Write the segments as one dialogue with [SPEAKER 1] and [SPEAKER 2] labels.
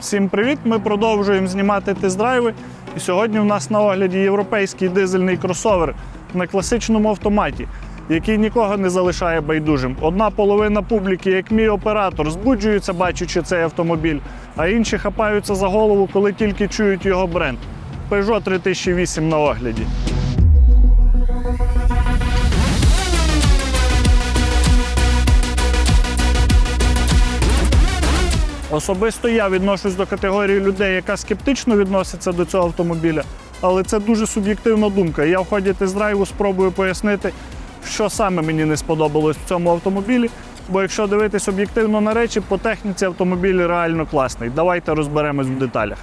[SPEAKER 1] Всім привіт! Ми продовжуємо знімати тест-драйви. І сьогодні у нас на огляді європейський дизельний кросовер на класичному автоматі, який нікого не залишає байдужим. Одна половина публіки, як мій оператор, збуджується, бачачи цей автомобіль, а інші хапаються за голову, коли тільки чують його бренд. Peugeot 3008 на огляді. Особисто я відношусь до категорії людей, яка скептично відноситься до цього автомобіля, але це дуже суб'єктивна думка. Я в ході тест-драйву спробую пояснити, що саме мені не сподобалось в цьому автомобілі. Бо якщо дивитись об'єктивно на речі, по техніці автомобіль реально класний. Давайте розберемось в деталях.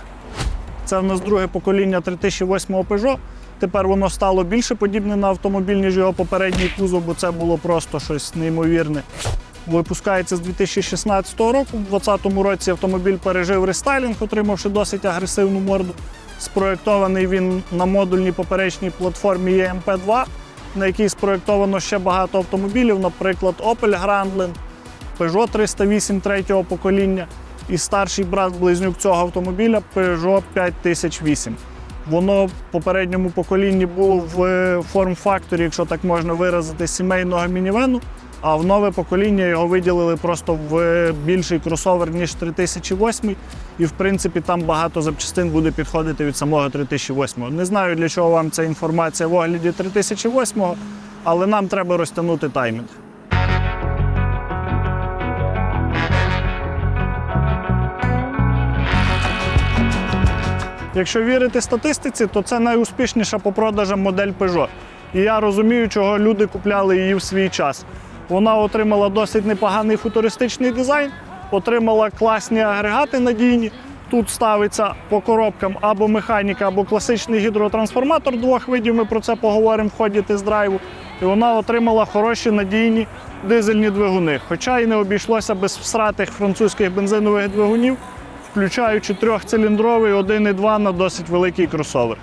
[SPEAKER 1] Це в нас друге покоління 3008 Peugeot. Тепер воно стало більше подібне на автомобіль, ніж його попередній кузов, бо це було просто щось неймовірне. Випускається з 2016 року. У 2020 році автомобіль пережив рестайлінг, отримавши досить агресивну морду. Спроєктований він на модульній поперечній платформі EMP2, на якій спроєктовано ще багато автомобілів, наприклад, Opel Grandland, Peugeot 308 третього покоління і старший брат-близнюк цього автомобіля Peugeot 5008. Воно в попередньому поколінні було в форм-факторі, якщо так можна виразити, сімейного мінівену. А в нове покоління його виділили просто в більший кросовер, ніж 3008. І в принципі там багато запчастин буде підходити від самого 3008. Не знаю, для чого вам ця інформація в огляді 3008, але нам треба розтягнути таймінг. Якщо вірити статистиці, то це найуспішніша по продажам модель Peugeot. І я розумію, чого люди купляли її в свій час. Вона отримала досить непоганий футуристичний дизайн, отримала класні агрегати надійні. Тут ставиться по коробкам або механіка, або класичний гідротрансформатор двох видів. Ми про це поговоримо в ході тест-драйву. І вона отримала хороші надійні дизельні двигуни. Хоча і не обійшлося без всратих французьких бензинових двигунів, включаючи трьохциліндровий 1,2 на досить великий кросовер.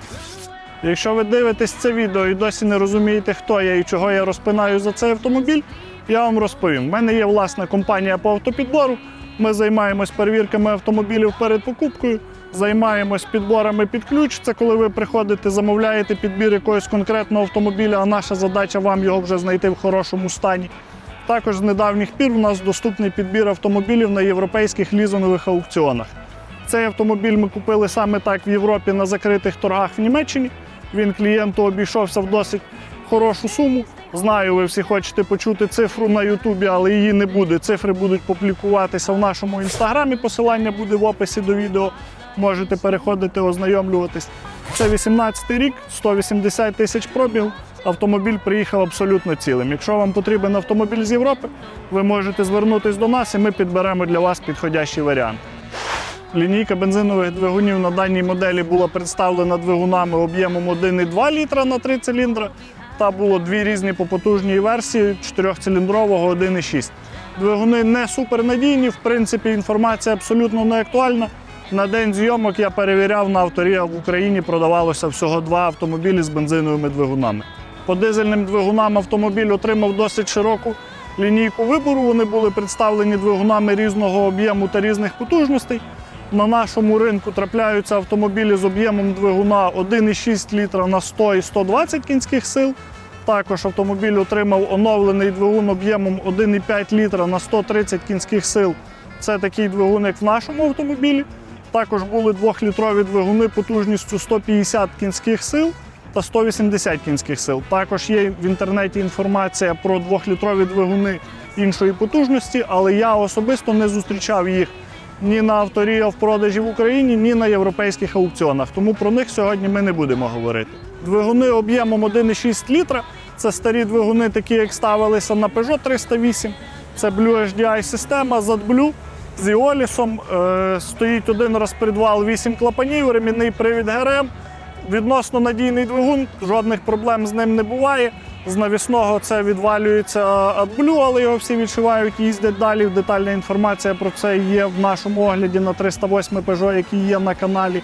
[SPEAKER 1] Якщо ви дивитесь це відео і досі не розумієте, хто я і чого я розпинаю за цей автомобіль, я вам розповім. У мене є власна компанія по автопідбору. Ми займаємось перевірками автомобілів перед покупкою, займаємось підборами під ключ. Це коли ви приходите, замовляєте підбір якогось конкретного автомобіля, а наша задача вам його вже знайти в хорошому стані. Також з недавніх пір у нас доступний підбір автомобілів на європейських лізингових аукціонах. Цей автомобіль ми купили саме так в Європі на закритих торгах в Німеччині. Він клієнту обійшовся в досить хорошу суму. Знаю, ви всі хочете почути цифру на Ютубі, але її не буде. Цифри будуть публікуватися в нашому інстаграмі. Посилання буде в описі до відео. Можете переходити, ознайомлюватись. Це 18 рік, 180 тисяч пробігу. Автомобіль приїхав абсолютно цілим. Якщо вам потрібен автомобіль з Європи, ви можете звернутися до нас і ми підберемо для вас підходящий варіант. Лінійка бензинових двигунів на даній моделі була представлена двигунами об'ємом 1,2 літра на 3 циліндра. Та було дві різні по потужній версії 4-циліндрового 1,6. Двигуни не супернадійні, в принципі, інформація абсолютно не актуальна. На день зйомок я перевіряв на авторія в Україні продавалося всього два автомобілі з бензиновими двигунами. По дизельним двигунам автомобіль отримав досить широку лінійку вибору. Вони були представлені двигунами різного об'єму та різних потужностей. На нашому ринку трапляються автомобілі з об'ємом двигуна 1,6 літра на 100 і 120 кінських сил. Також автомобіль отримав оновлений двигун об'ємом 1,5 літра на 130 кінських сил. Це такий двигун, як в нашому автомобілі. Також були 2-літрові двигуни потужністю 150 кінських сил та 180 кінських сил. Також є в інтернеті інформація про 2-літрові двигуни іншої потужності, але я особисто не зустрічав їх ні на авторія в продажі в Україні, ні на європейських аукціонах. Тому про них сьогодні ми не будемо говорити. Двигуни об'ємом 1,6 літра. Це старі двигуни, такі як ставилися на Peugeot 308. Це Blue HDI система ZadBlue з Іолісом. Е, стоїть один розпредвал, 8 клапанів, ремінний привід ГРМ. Відносно надійний двигун, жодних проблем з ним не буває. З навісного це відвалюється AdBlue, але його всі відчувають, їздять далі. Детальна інформація про це є в нашому огляді на 308 Peugeot, який є на каналі.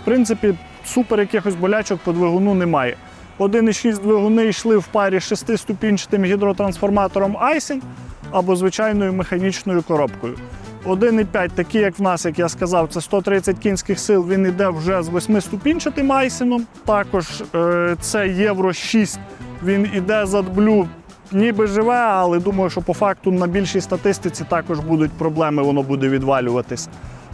[SPEAKER 1] В принципі, супер якихось болячок по двигуну немає. 1,6 двигуни йшли в парі з шестиступінчатим гідротрансформатором Айсін або звичайною механічною коробкою. 1,5, такий, як в нас, як я сказав, це 130 кінських сил. Він йде вже з восьмиступінчатим айсеном. Також е, це Євро 6. Він іде з AdBlue. Ніби живе, але думаю, що по факту на більшій статистиці також будуть проблеми, воно буде відвалюватись.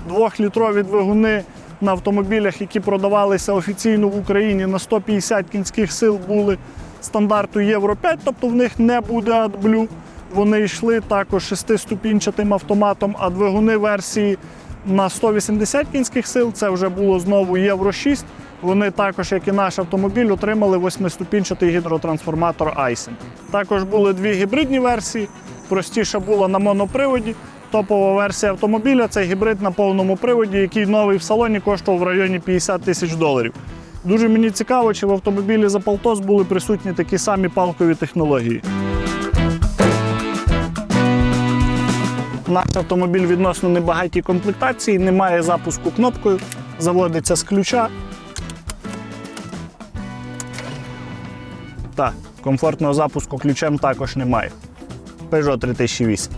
[SPEAKER 1] Двохлітрові двигуни на автомобілях, які продавалися офіційно в Україні на 150 кінських сил, були стандарту Євро 5, тобто в них не буде AdBlue. Вони йшли також шестиступінчатим автоматом, а двигуни версії на 180 кінських сил це вже було знову Євро 6. Вони також, як і наш автомобіль, отримали восьмиступінчатий гідротрансформатор Айсен. Також були дві гібридні версії. Простіша була на моноприводі. Топова версія автомобіля це гібрид на повному приводі, який новий в салоні коштував в районі 50 тисяч доларів. Дуже мені цікаво, чи в автомобілі за Полтос були присутні такі самі палкові технології. Наш автомобіль відносно небагатій комплектації, немає запуску кнопкою, заводиться з ключа. Так, комфортного запуску ключем також немає. Peugeot 3008.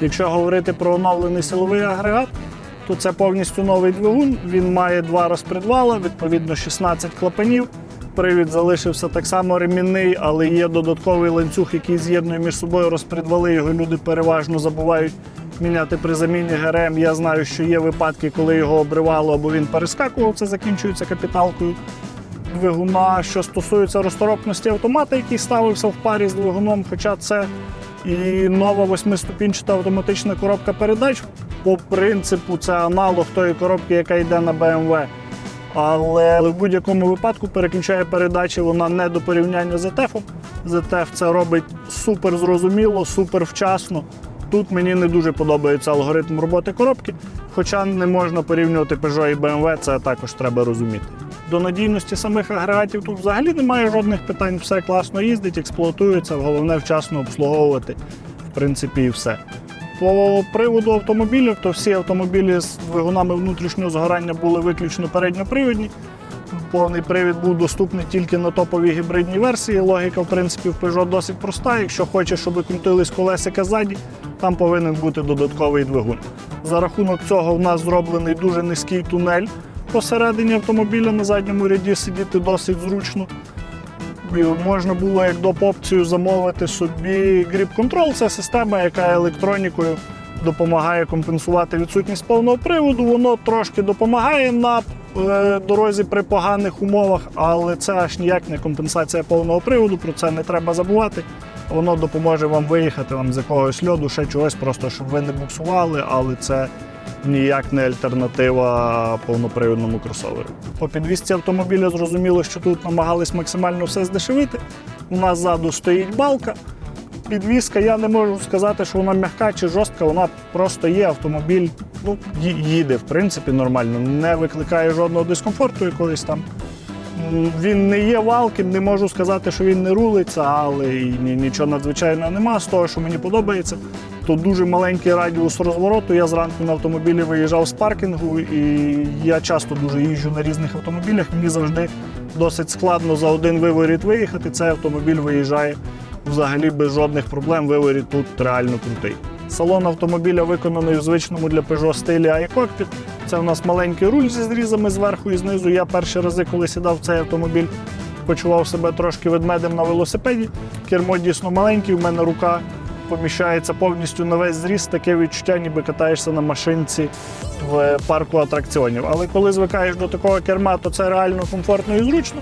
[SPEAKER 1] Якщо говорити про оновлений силовий агрегат, то це повністю новий двигун. Він має два розпредвала, відповідно 16 клапанів. Привід залишився так само ремінний, але є додатковий ланцюг, який з'єднує між собою розпредвали. Його люди переважно забувають міняти при заміні ГРМ. Я знаю, що є випадки, коли його обривало або він перескакував, це закінчується капіталкою двигуна. Що стосується розторопності автомата, який ставився в парі з двигуном, хоча це і нова восьмиступінчата автоматична коробка передач. По принципу, це аналог тої коробки, яка йде на BMW. Але в будь-якому випадку переключає передачі вона не до порівняння з ETF. ZF це робить супер зрозуміло, супер вчасно. Тут мені не дуже подобається алгоритм роботи коробки, хоча не можна порівнювати Peugeot і BMW, це також треба розуміти. До надійності самих агрегатів тут взагалі немає жодних питань, все класно їздить, експлуатується, головне вчасно обслуговувати, в принципі, і все. По приводу автомобілів, то всі автомобілі з двигунами внутрішнього згорання були виключно передньопривідні. Повний привід був доступний тільки на топовій гібридній версії. Логіка, в принципі, в Peugeot досить проста. Якщо хочеш, щоб крутились колесика ззаді, там повинен бути додатковий двигун. За рахунок цього в нас зроблений дуже низький тунель посередині автомобіля на задньому ряді сидіти досить зручно. Можна було як доп. опцію замовити собі Grip Control. Це система, яка електронікою допомагає компенсувати відсутність повного приводу. Воно трошки допомагає на е, дорозі при поганих умовах, але це аж ніяк не компенсація повного приводу. Про це не треба забувати. Воно допоможе вам виїхати вам з якогось льоду, ще чогось, просто щоб ви не буксували, але це ніяк не альтернатива повнопривідному кросоверу. По підвісці автомобіля зрозуміло, що тут намагались максимально все здешевити. У нас ззаду стоїть балка. Підвізка, я не можу сказати, що вона м'яка чи жорстка, вона просто є. Автомобіль ну, їде, в принципі, нормально, не викликає жодного дискомфорту якогось там. Він не є валким, не можу сказати, що він не рулиться, але і нічого надзвичайного нема. З того, що мені подобається, то дуже маленький радіус розвороту. Я зранку на автомобілі виїжджав з паркінгу, і я часто дуже їжджу на різних автомобілях. Мені завжди досить складно за один виворіт виїхати. Цей автомобіль виїжджає взагалі без жодних проблем. Виворіт тут реально крутий. Салон автомобіля виконаний у звичному для Peugeot стилі iCockpit. Це у нас маленький руль зі зрізами зверху і знизу. Я перші рази, коли сідав в цей автомобіль, почував себе трошки ведмедем на велосипеді. Кермо дійсно маленький, в мене рука поміщається повністю на весь зріст. Таке відчуття, ніби катаєшся на машинці в парку атракціонів. Але коли звикаєш до такого керма, то це реально комфортно і зручно.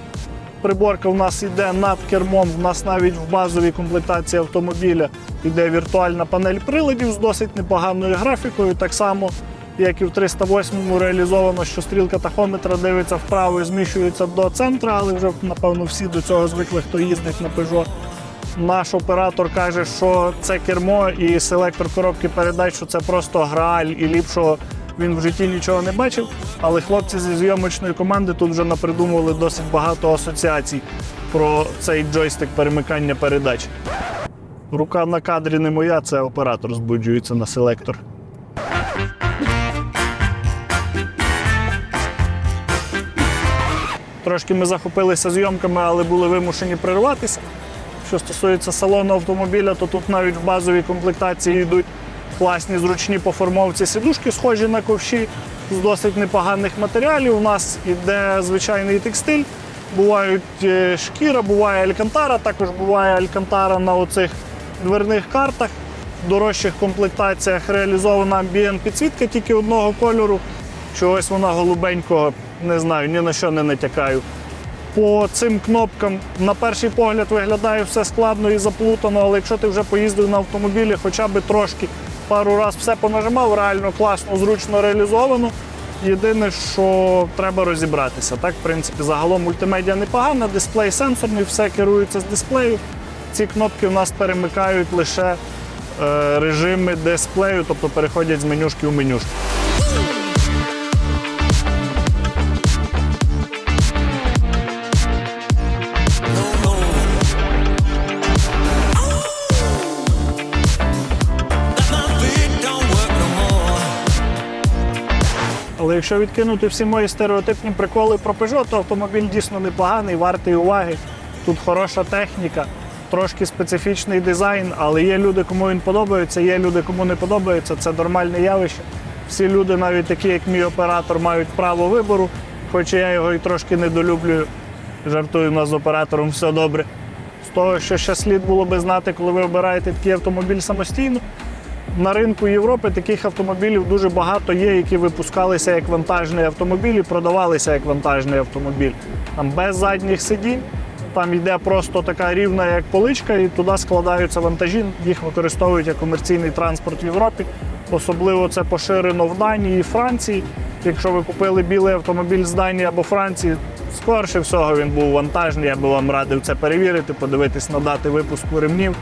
[SPEAKER 1] Приборка в нас йде над кермом. В нас навіть в базовій комплектації автомобіля йде віртуальна панель приладів з досить непоганою графікою. Так само, як і в 308-му реалізовано, що стрілка тахометра дивиться вправо і зміщується до центра, але вже напевно всі до цього звикли, хто їздить на Peugeot наш оператор каже, що це кермо і селектор коробки передач, що це просто грааль і ліпшого він в житті нічого не бачив. Але хлопці зі зйомочної команди тут вже напридумували досить багато асоціацій про цей джойстик перемикання передач. Рука на кадрі не моя, це оператор збуджується на селектор. Трошки ми захопилися зйомками, але були вимушені прерватися. Що стосується салону автомобіля, то тут навіть в базовій комплектації йдуть класні зручні по формовці сидушки, схожі на ковші з досить непоганих матеріалів. У нас іде звичайний текстиль, бувають е, шкіра, буває алькантара, також буває алькантара на оцих дверних картах. В дорожчих комплектаціях реалізована амбієнт підсвітка тільки одного кольору. Чогось вона голубенького, не знаю, ні на що не натякаю. По цим кнопкам на перший погляд виглядає все складно і заплутано, але якщо ти вже поїздив на автомобілі, хоча б трошки пару раз все понажимав, реально класно, зручно реалізовано. Єдине, що треба розібратися. Так, в принципі, загалом мультимедіа непогана, дисплей сенсорний, все керується з дисплею. Ці кнопки у нас перемикають лише е, режими дисплею, тобто переходять з менюшки в менюшки. Якщо відкинути всі мої стереотипні приколи про Peugeot, то автомобіль дійсно непоганий, вартий уваги. Тут хороша техніка, трошки специфічний дизайн, але є люди, кому він подобається, є люди, кому не подобається. Це нормальне явище. Всі люди, навіть такі, як мій оператор, мають право вибору, хоч я його і трошки недолюблюю. Жартую, нас з оператором все добре. З того, що ще слід було би знати, коли ви обираєте такий автомобіль самостійно. На ринку Європи таких автомобілів дуже багато є, які випускалися як вантажний автомобіль і продавалися як вантажний автомобіль. Там без задніх сидінь, там йде просто така рівна, як поличка, і туди складаються вантажі. Їх використовують як комерційний транспорт в Європі. Особливо це поширено в Данії і Франції. Якщо ви купили білий автомобіль з Данії або Франції, скорше всього він був вантажний. Я би вам радив це перевірити, подивитись на дати випуску ремнів,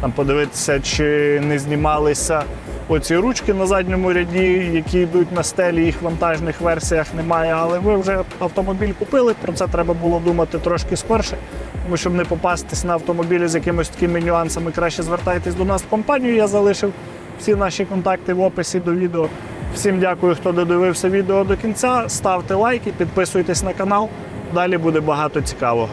[SPEAKER 1] там подивитися, чи не знімалися оці ручки на задньому ряді, які йдуть на стелі, їх в вантажних версіях немає. Але ви вже автомобіль купили, про це треба було думати трошки скорше. Тому щоб не попастись на автомобілі з якимись такими нюансами, краще звертайтесь до нас в компанію. Я залишив всі наші контакти в описі до відео. Всім дякую, хто додивився відео до кінця. Ставте лайки, підписуйтесь на канал. Далі буде багато цікавого.